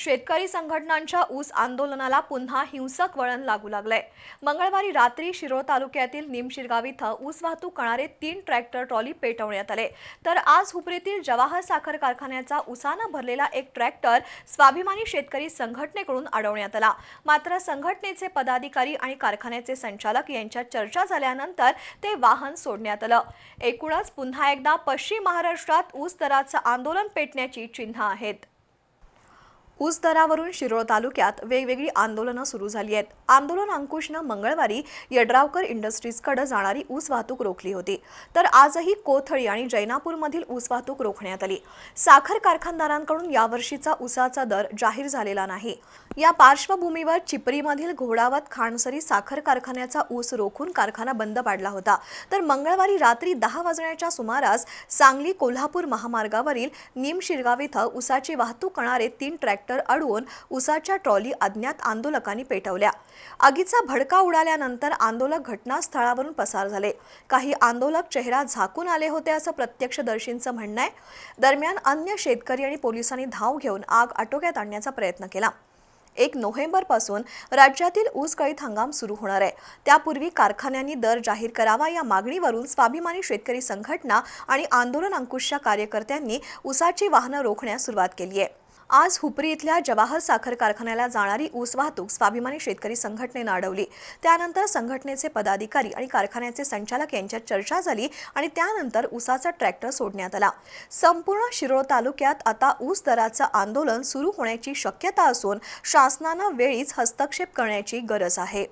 शेतकरी संघटनांच्या ऊस आंदोलनाला पुन्हा हिंसक वळण लागू लागलंय. मंगळवारी रात्री शिरोळ तालुक्यातील निमशिरगाव इथं ऊस वाहतूक करणारे तीन ट्रॅक्टर ट्रॉली पेटवण्यात आले. तर आज हुपरीतील जवाहर साखर कारखान्याचा उसानं भरलेला एक ट्रॅक्टर स्वाभिमानी शेतकरी संघटनेकडून अडवण्यात आला. मात्र संघटनेचे पदाधिकारी आणि कारखान्याचे संचालक यांच्यात चर्चा झाल्यानंतर ते वाहन सोडण्यात आलं. एकूणच पुन्हा एकदा पश्चिम महाराष्ट्रात ऊस दराचं आंदोलन पेटण्याची चिन्ह आहेत. ऊस दरावरून शिरोळ तालुक्यात वेगवेगळी आंदोलनं सुरू झाली आहेत. आंदोलन अंकुशनं मंगळवारी यड्रावकर इंडस्ट्रीजकडे जाणारी ऊस वाहतूक रोखली होती. तर आजही कोथळी आणि जैनापूरमधील ऊस वाहतूक रोखण्यात आली. साखर कारखानदारांकडून यावर्षीचा ऊसाचा दर जाहीर झालेला नाही. या पार्श्वभूमीवर चिपरीमधील घोडावत खाणसरी साखर कारखान्याचा ऊस रोखून कारखाना बंद पाडला होता. तर मंगळवारी रात्री दहा वाजण्याच्या सुमारास सांगली कोल्हापूर महामार्गावरील निमशिरगाव इथं ऊसाची वाहतूक करणारे तीन ट्रॅक्टर अडवून उसाच्या ट्रॉली अज्ञात आंदोलकांनी पेटवल्या. आगीचा भडका उडाल्यानंतर आंदोलक घटनास्थळावरून पसार झाले. काही आंदोलक चेहरा झाकून आले होते असं प्रत्यक्षदर्शींचं म्हणणं आहे. दरम्यान अन्य शेतकरी आणि पोलिसांनी धाव घेऊन आग आटोक्यात आणण्याचा प्रयत्न केला. एक नोव्हेंबरपासून राज्यातील ऊस गळीत हंगाम सुरू होणार आहे. त्यापूर्वी कारखान्यांनी दर जाहीर करावा या मागणीवरून स्वाभिमानी शेतकरी संघटना आणि आंदोलन अंकुशच्या कार्यकर्त्यांनी ऊसाची वाहनं रोखण्यास सुरुवात केली आहे. आज हुपरी इथल्या जवाहर साखर कारखान्याला जाणारी ऊस वाहतूक स्वाभिमानी शेतकरी संघटनेनं अडवली त्यानंतर संघटनेचे पदाधिकारी आणि कारखान्याचे संचालक यांच्यात चर्चा झाली आणि त्यानंतर ऊसाचा ट्रॅक्टर सोडण्यात आला. संपूर्ण शिरोळ तालुक्यात आता ऊस दराचं आंदोलन सुरू होण्याची शक्यता असून शासनानं वेळीच हस्तक्षेप करण्याची गरज आहे.